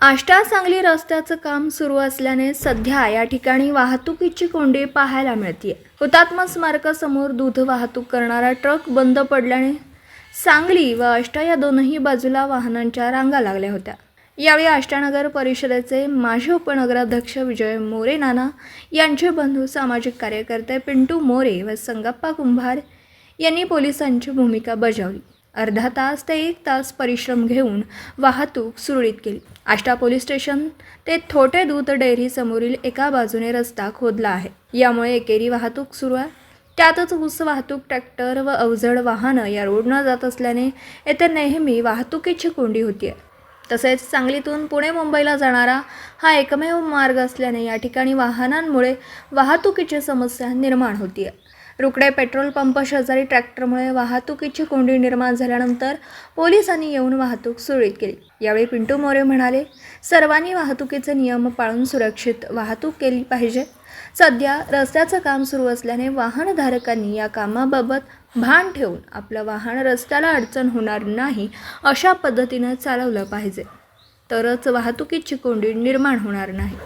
आष्टा सांगली रस्त्याचं काम सुरू असल्याने सध्या या ठिकाणी वाहतुकीची कोंडी पाहायला मिळते हुतात्मा स्मारकासमोर दूध वाहतूक करणारा ट्रक बंद पडल्याने सांगली व आष्टा या दोनही बाजूला वाहनांच्या रांगा लागल्या होत्या. यावेळी आष्टानगर परिषदेचे माजी उपनगराध्यक्ष विजय मोरे नाना यांचे बंधू सामाजिक कार्यकर्ते पिंटू मोरे व संगप्पा कुंभार यांनी पोलिसांची भूमिका बजावली. अर्धा तास ते एक तास परिश्रम घेऊन वाहतूक सुरळीत केली. आष्टा पोलीस स्टेशन ते थोटे दूध डेअरी समोरील एका बाजूने रस्ता खोदला आहे. यामुळे एकेरी वाहतूक सुरू आहे. त्यातच ऊस वाहतूक ट्रॅक्टर व अवजड वाहनं या रोडनं जात असल्याने येथे नेहमी वाहतुकीची कोंडी होती आहे तसेच सांगलीतून पुणे मुंबईला जाणारा हा एकमेव मार्ग असल्याने या ठिकाणी वाहनांमुळे वाहतुकीची समस्या निर्माण होतीये. रुकडे पेट्रोल पंप शेजारी ट्रॅक्टरमुळे वाहतुकीची कोंडी निर्माण झाल्यानंतर पोलिसांनी येऊन वाहतूक सुरळीत केली. यावेळी पिंटू मोरे म्हणाले सर्वांनी वाहतुकीचे नियम पाळून सुरक्षित वाहतूक केली पाहिजे. सध्या रस्त्याचं काम सुरू असल्याने वाहनधारकांनी या कामाबाबत भान ठेवून आपलं वाहन रस्त्याला अडचण होणार नाही अशा पद्धतीनं चालवलं पाहिजे. तरच वाहतुकीची कोंडी निर्माण होणार नाही.